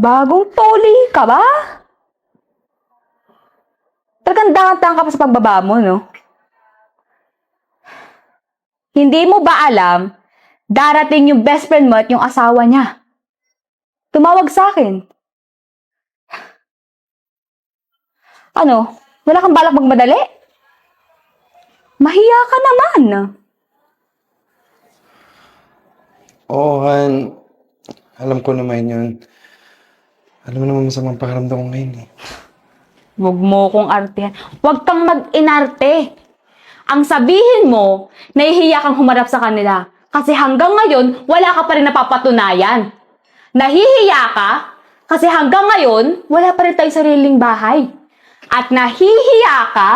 Bagong toli ka ba? Talagang dangatang ka pa sa pagbaba mo, no? Hindi mo ba alam, darating yung best friend mo at yung asawa niya. Tumawag sa akin. Ano? Wala kang balak magmadali? Mahiya ka naman. Oo, Han. Alam ko naman yun. Alam mo naman masamang pakiramdam ko ngayon eh. Huwag mo kong artehan. Huwag kang mag-inarte. Ang sabihin mo, nahihiya kang humarap sa kanila. Kasi hanggang ngayon, wala ka pa rin napapatunayan. Nahihiya ka kasi hanggang ngayon, wala pa rin tayong sariling bahay. At nahihiya ka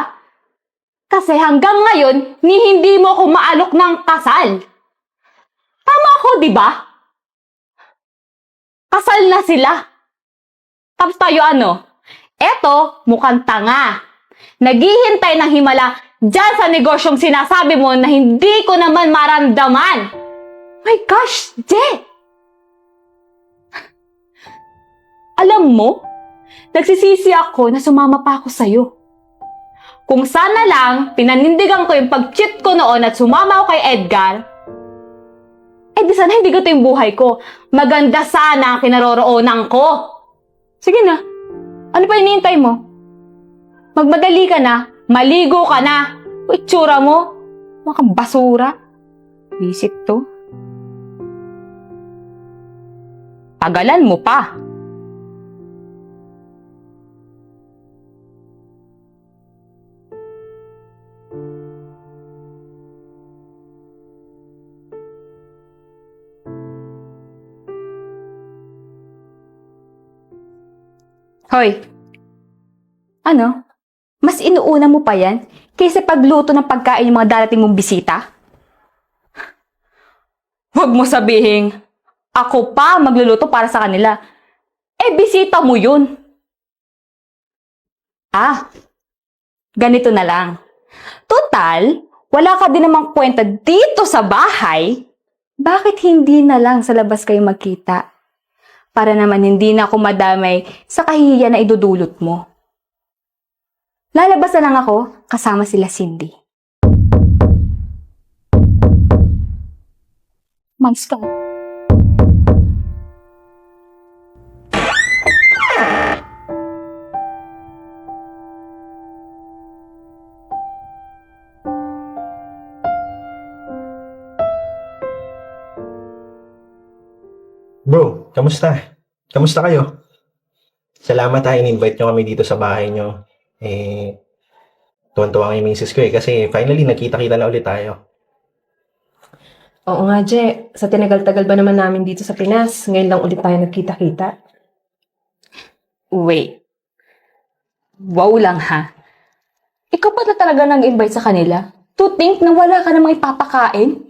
kasi hanggang ngayon, ni hindi mo ako maalok ng kasal. Tama ako, di ba? Kasal na sila. Tapos tayo ano? Eto, mukhang tanga. Naghihintay ng himala dyan sa negosyong sinasabi mo na hindi ko naman maramdaman. My gosh, Je! Alam mo, nagsisisi ako na sumama pa ako sa'yo. Kung sana lang, pinanindigan ko yung pag-cheat ko noon at sumama ako kay Edgar, eh di sana hindi ganito yung buhay ko. Maganda sana ang kinaroroonan ko. Sige na. Ano pa iniintay mo? Magmadali ka na. Maligo ka na. O itsura mo. Mga kang basura. Visit to. Pagalan mo pa. Hoy. Ano? Mas inuuna mo pa yan kaysa pagluto ng pagkain yung mga darating mong bisita? Huwag mo sabihin, ako pa magluluto para sa kanila. Eh, bisita mo yun. Ah, ganito na lang. Total, wala ka din namang kwenta dito sa bahay. Bakit hindi na lang sa labas kayo magkita? Para naman hindi na ako madamay sa kahihiyan na idudulot mo. Lalabas na lang ako kasama sila Cindy. Mais ka. Kamusta? Kamusta kayo? Salamat ha, in-invite nyo kami dito sa bahay nyo. Eh, tuwan-tuwa ang misis ko eh, kasi finally nagkita-kita na ulit tayo. Oo nga, Je. Sa tinagal-tagal ba naman namin dito sa Pinas, ngayon lang ulit tayo nagkita-kita. Wait. Wow lang ha. Ikaw pa na talaga nag-invite sa kanila? To think na wala ka namang ipapakain?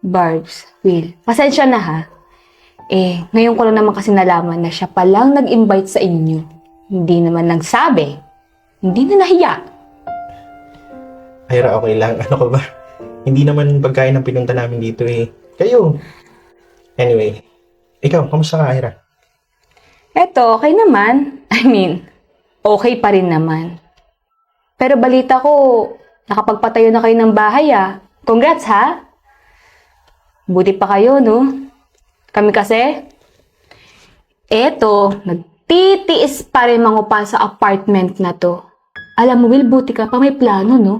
Barbs, Will, pasensya na ha. Eh, ngayon ko lang naman kasi nalaman na siya palang nag-invite sa inyo. Hindi naman nagsabi. Hindi na nahiya. Ayra, okay lang. Ano ko ba? Hindi naman pagkain ang pinunta namin dito eh. Kayo. Anyway, ikaw, kamusta ka, Ayra? Eto, okay naman. I mean, okay pa rin naman. Pero balita ko, nakapagpatayo na kayo ng bahay ah. Congrats ha! Buti pa kayo, no? Kami kasi, eto, nagtitiis pa rin mga pa sa apartment na to. Alam mo, Will, buti ka pa may plano, no?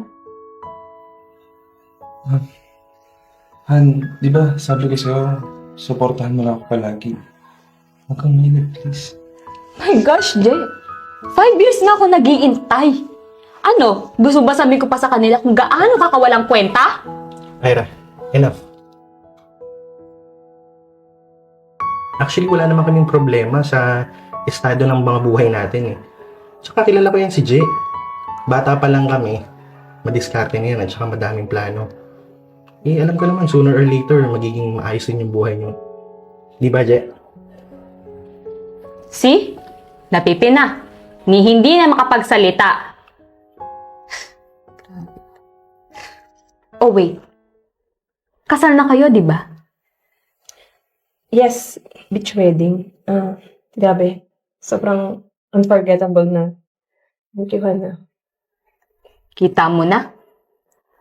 Han, di ba sabi ko sa'yo, supportahan mo lang ako palagi. Huwag kang mainip, please. My gosh, Jay. Five years na ako nagiintay. Ano? Gusto ba sabihin ko pa sa kanila kung gaano kakawalang kwenta? Ayra, enough. Actually, wala naman kaming problema sa estado ng mga buhay natin eh. Tsaka kilala ko yan si Jay. Bata pa lang kami, madiskarte na yan at saka madaming plano. Eh, alam ko naman, sooner or later, magiging maayos din yung buhay niyo. Di ba, Jay? See? Napipi na. Ni hindi na makapagsalita. Oh, wait. Kasal na kayo, di ba? Yes, beach wedding. Ah, grabe. Sobrang unforgettable na. Thank you, Hannah. Kita mo na?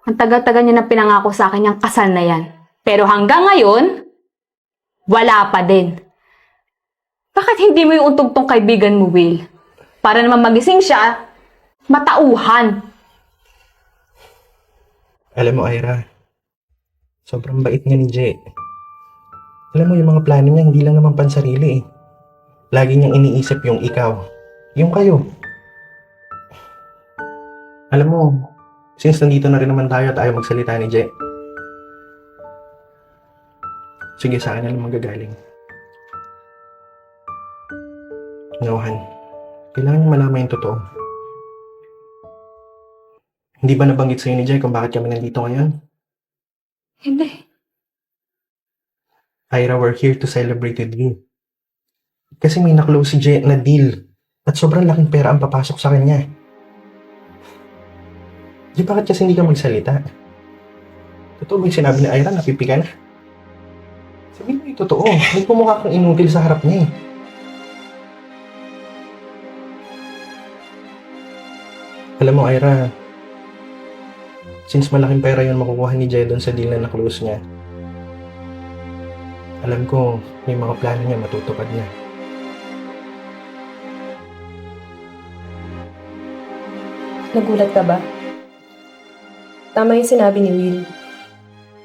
Ang tagal-tagal niya na pinangako sa akin yung kasal na yan. Pero hanggang ngayon, wala pa din. Bakit hindi mo yung untugtong kaibigan mo, Will? Para naman magising siya, matauhan. Alam mo, Ira, sobrang bait niya ni Jay. Alam mo, yung mga plano niya, hindi lang naman pansarili eh. Lagi niyang iniisip yung ikaw. Yung kayo. Alam mo, since nandito na rin naman tayo at ayaw magsalita ni Jay. Sige, sa akin na lang magagaling. Nohan, kailangan niya malaman yung totoo. Hindi ba nabanggit sa'yo ni Jay kung bakit kami nandito ngayon? Hindi. Ira, we're here to celebrate with you. Kasi may naklose si Jay na deal at sobrang laking pera ang papasok sa kanya. Di bakit kasi hindi ka magsalita? Totoo ba yung sinabi ni Ira, napipi ka na? Sabihin mo yung totoo. Nagpumukha kang inutil sa harap niya eh. Alam mo, Ira, since malaking pera yun makukuha ni Jay doon sa deal na naklose niya, alam ko, may mga plano niya matutupad niya. Nagulat ka ba? Tama yung sinabi ni Will.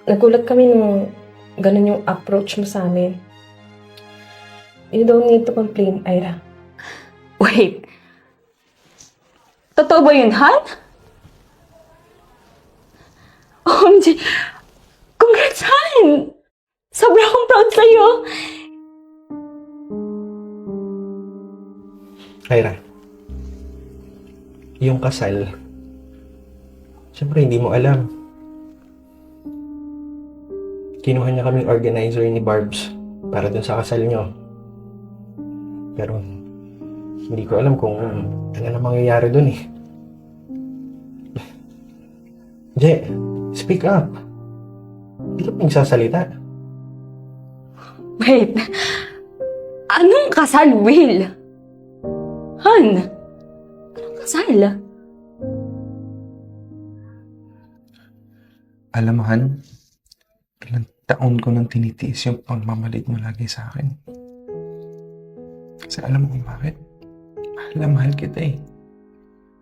Nagulat kami nung ganun yung approach mo sa amin. You don't need to complain, Ira. Wait. Totoo ba yun, Han? OMG! Congrats, Han! Sobrang akong proud sa'yo! Ira, yung kasal, syempre hindi mo alam. Kinuha niya kaming organizer ni Barbs para dun sa kasal niyo. Pero, hindi ko alam kung ano na mangyayari dun eh. Je, speak up. Hindi ka pa nagsasalita. Wait. Anong kasal, Will? Han? Anong kasal? Alam mo, Han, ilang taon ko nang tinitiis yung pagmamalit mo lagi sa akin. Kasi alam mo kung bakit? Mahal na mahal kita eh.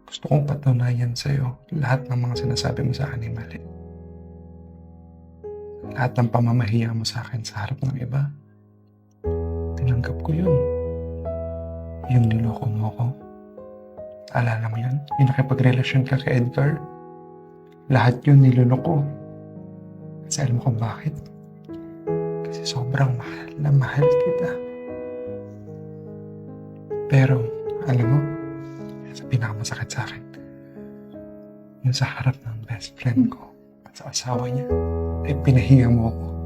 Gusto kong patunayan sa'yo lahat ng mga sinasabi mo sa akin ay mali. Lahat ng pamamahiya mo sa akin sa harap ng iba. Tinanggap ko yun. Yung niloko mo ko. Alala mo yun? Yung nakipagrelasyon ka kay Edgar. Lahat yun niloloko. Kasi alam mo kung bakit? Kasi sobrang mahal na mahal kita. Pero, alam mo, sa pinakamasakit sa akin, yung sa harap ng best friend ko at sa asawa niya, ay pinahiya mo ako.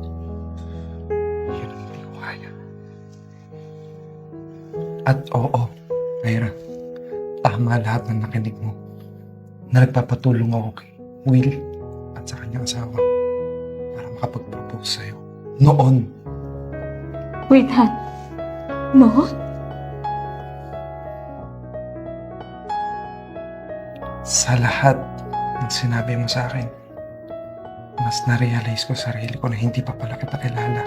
At oo, Ira, tama lahat ng nakinig mo na nagpapatulong ako kay Will at sa kanyang asawa para makapag-propose sa'yo. Noon, Wait, Han. No? sa lahat ng sinabi mo sa akin, mas na-realize ko sa sarili ko na hindi pa pala kita kilala.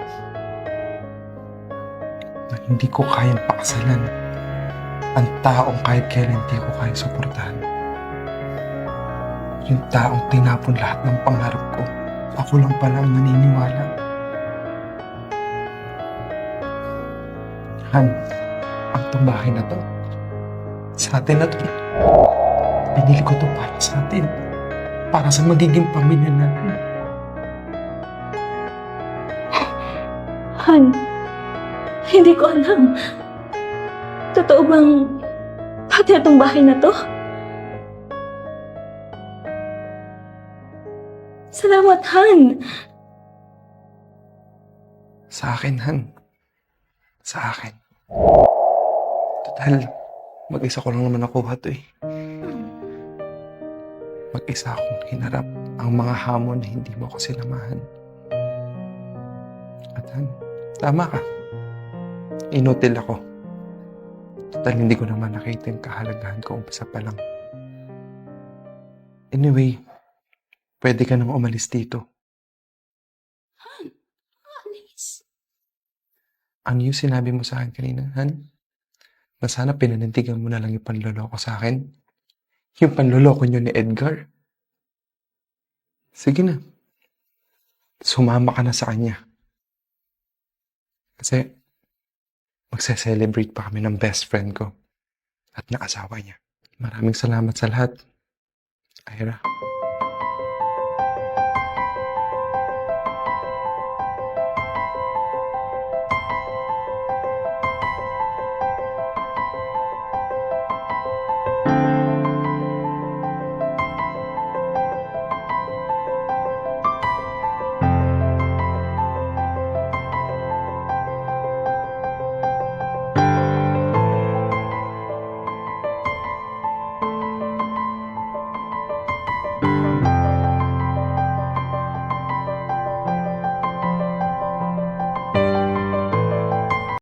Hindi ko kayang pakasalan ang taong kahit kailan hindi ko kaya suportahan. Yung taong tinapon lahat ng pangarap ko. Ako lang pala ang naniniwala. Han, ang tumbahay na to, sa atin na to. Pinili ko to para sa atin. Para sa magiging pamilya natin. Han, hindi ko alam. Totoo bang pati itong bahay na to? Salamat, Han. Sa akin, Han. Sa akin. Total, mag-isa ko lang naman nakuha to eh. Mag-isa akong hinarap ang mga hamon na hindi mo kasi namahan. At Han, tama ka. Inutil ako. Total, hindi ko naman nakita yung kahalagahan ko umpisa pa lang. Anyway, pwede ka nang umalis dito. Ano yung sinabi mo sa akin kanina, Han? Na sana pinanintigan mo na lang yung panloloko sa akin? Yung panloloko niyo ni Edgar? Sige na. Sumama ka na sa kanya. Kasi magse-celebrate pa kami ng best friend ko at ng asawa niya. Maraming salamat sa lahat. Ira.